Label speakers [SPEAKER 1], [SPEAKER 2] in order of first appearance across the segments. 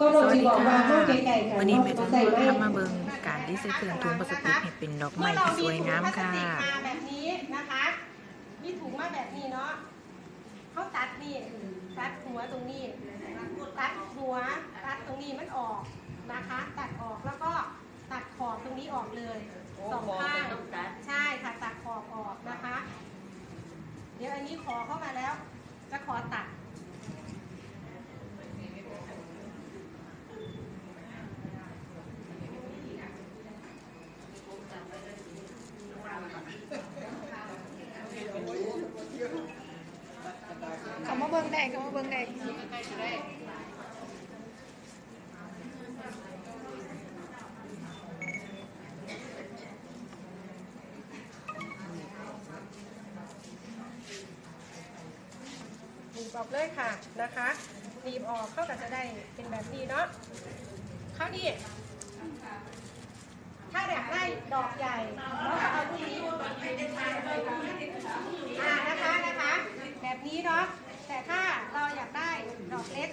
[SPEAKER 1] ก็
[SPEAKER 2] ส
[SPEAKER 1] เรา
[SPEAKER 2] วัส
[SPEAKER 1] จะ
[SPEAKER 2] ดี
[SPEAKER 1] บอกว่า
[SPEAKER 2] ค่ะ
[SPEAKER 1] เข้าไกลๆกัน
[SPEAKER 2] วันนี้
[SPEAKER 1] เนาะ
[SPEAKER 2] แม่
[SPEAKER 1] ก็
[SPEAKER 2] ทุ่ง
[SPEAKER 1] ใส่ไว้
[SPEAKER 2] ทำมาเบิ่งการดีไซน์เครื่องถุงพลาสติกให้เป็นดอกไม้ที่สวยงามค่ะ
[SPEAKER 3] เมื่อเรามีถุงพลาสติกมาแบบนี้นะคะ มีถุงมาแบบนี้เนาะเขาตัดนี่ตัดหัวตรงนี้ตัดหัวตัดตรงนี้มันออกนะคะ ตัดออกแล้วก็ตัดขอบตรงนี้ออกเลยสองข้างใช่ค่ะตัดขอบออกนะคะ เดี๋ยวอันนี้ขอเข้ามาแล้ว จะขอตัด
[SPEAKER 4] เขามาเบิ่ง ได้เขามาเบิ่งได้
[SPEAKER 3] หนีบออกเลยค่ะนะคะหนีบออกเข้ากับจะได้เป็นแบบนี้เนาะเข้าดีถ้าอยากได้ดอกใหญ่เราก็เอาที่นี้อ่านะคะนะคะ แบบนี้เนาะแต่ถ้าเราอยากได้ดอกเล็ก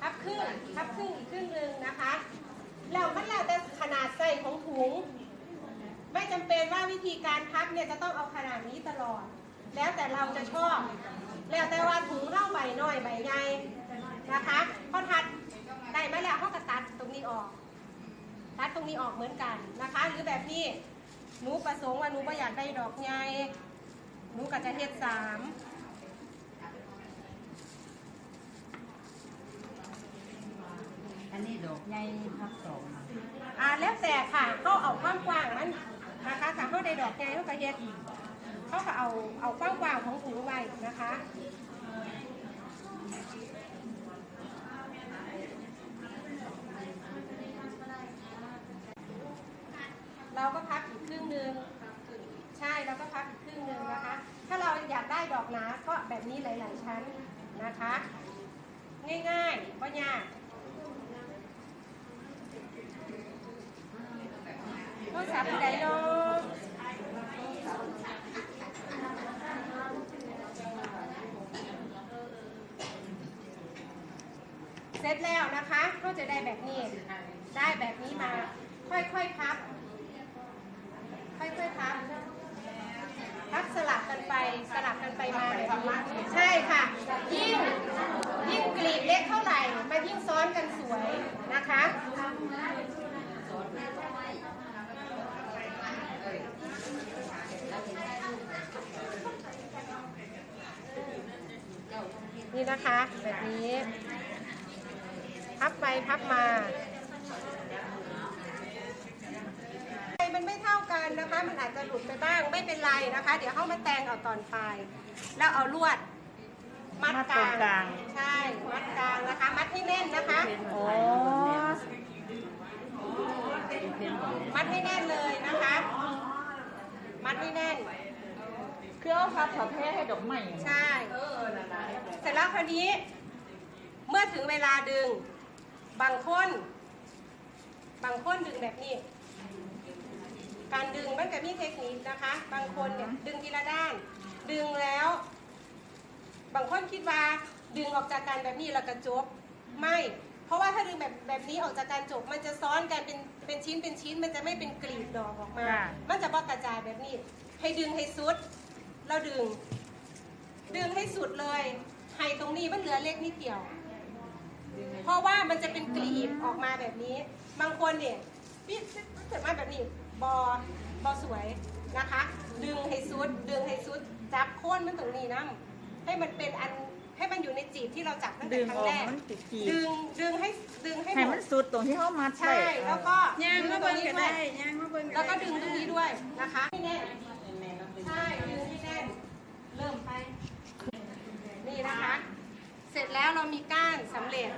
[SPEAKER 3] พับครึ่งพับครึ่งอีกครึ่งหนึ่งนะคะแล้วมันแล้วแต่ขนาดใส่ของถุง ไม่ จำเป็นว่าวิธีการพับเนี่ยจะต้องเอาขนาดนี้ตลอด แล้วแต่เราจะชอบ แล้วแต่ว่าถุงเล่าใบน้อยใบใหญ่นะคะพอทัดได้มาแล้วเขาก็ตัดตรงนี้ออก ตัดตรงนี้ออกเหมือนกันนะคะ หรือแบบนี้หนูประสงค์ว่าหนูก็อยากได้ดอกใหญ่หนูก็จะเฮ็ดสาม
[SPEAKER 5] อันนี้ดอกใหญ่พักสอง
[SPEAKER 3] อ่าแล้วแต่ค่ะเขาเอาความกว้างมันนะคะถ้าเขาไดอกใหญ่เขาก็เฮ็ดเขาก็เอาเอาความกว้างของถุงไว้นะคะเราก็พับอีกครึ่งหนึ่งใช่เราก็พับอีกครึ่งหนึ่งนะคะ ถ้าเราอยากได้ดอกหนาก็แบบนี้หลาย ๆ ชั้นนะคะ ง่ายๆก็ยาก โทรศัพท์ผู้ใดเนาะ เสร็จแล้วนะคะก็จะได้แบบนี้ ได้แบบนี้มา ค่อยๆพับ ค่อยๆพับ พับสลับกันไป สลับกันไปมาแบบนี้ใช่ค่ะ ยิ่งยิ่งกลีบเล็กเท่าไหร่ มันยิ่งซ้อนกันสวยนะคะนี่นะคะ แบบนี้ พับไปพับมามันไม่เท่ากันนะคะ มันอาจจะหลุดไปบ้างไม่เป็นไรนะคะ เดี๋ยวเข้ามาแต่งเอาตอนปลายแล้วเอาลวด มัดกลาง ใช่ มัดกลางนะคะ มัดให้แน่นนะคะ
[SPEAKER 4] โอ้
[SPEAKER 3] มัดให้แน่นเลยนะคะ มัดให้แน่น
[SPEAKER 4] คือเอาพับผับแพ้ให้ดอกไม้
[SPEAKER 3] ใช่ เสร็จแล้วคราวนี้ เมื่อถึงเวลาดึง บางคน บางคนดึงแบบนี้ การดึงมันก็มีเทคนิคนะคะ บางคนเนี่ยดึงทีละด้าน ดึงแล้ว บางคนคิดว่าดึงออกจากกันแบบนี้แล้วก็จบไม่ เพราะว่าถ้าดึงแบบแบบนี้ออกจากการจบมันจะซ้อนกันเป็นเป็นชิ้นเป็นชิ้น มันจะไม่เป็นกลีบดอกออกมา มันจะบอกกระจายแบบนี้ ให้ดึงให้สุด เราดึง ดึงให้สุดเลย ให้ตรงนี้มันเหลือเล็กนิดเดียว เพราะว่ามันจะเป็นกลีบออกมาแบบนี้ บางคนเนี่ยพี่เกิดมาแบบนี้บอบอสวยนะคะ ดึงให้สุด ดึงให้สุด จับโค่นมันตรงนี้นะให้มันเป็นอันให้มันอยู่ในจีบที่เราจับตั้งแต่
[SPEAKER 4] ดึง
[SPEAKER 3] ครั้
[SPEAKER 4] องอก
[SPEAKER 3] แรก
[SPEAKER 4] มันติดกีบ
[SPEAKER 3] ดึงดึงให้ดึงให้ห
[SPEAKER 4] ให้
[SPEAKER 3] ม
[SPEAKER 4] มัน
[SPEAKER 3] ด
[SPEAKER 4] สุดตรงที่เขามัด
[SPEAKER 3] ใช่ แล้วก็
[SPEAKER 4] ย่าง
[SPEAKER 3] ดึ
[SPEAKER 4] มา
[SPEAKER 3] ตร
[SPEAKER 4] เบิ่ง
[SPEAKER 3] นี้
[SPEAKER 4] ก็
[SPEAKER 3] ด้วย
[SPEAKER 4] ได้ย่างมาเบิ่ง
[SPEAKER 3] แล้วก็ดึงตรงนี้ด้วยนะคะให้แน่นใช่ ดึงให้แน่น เริ่มไป นี่นะคะ เสร็จแล้วเรา มีก้านสำเร็จ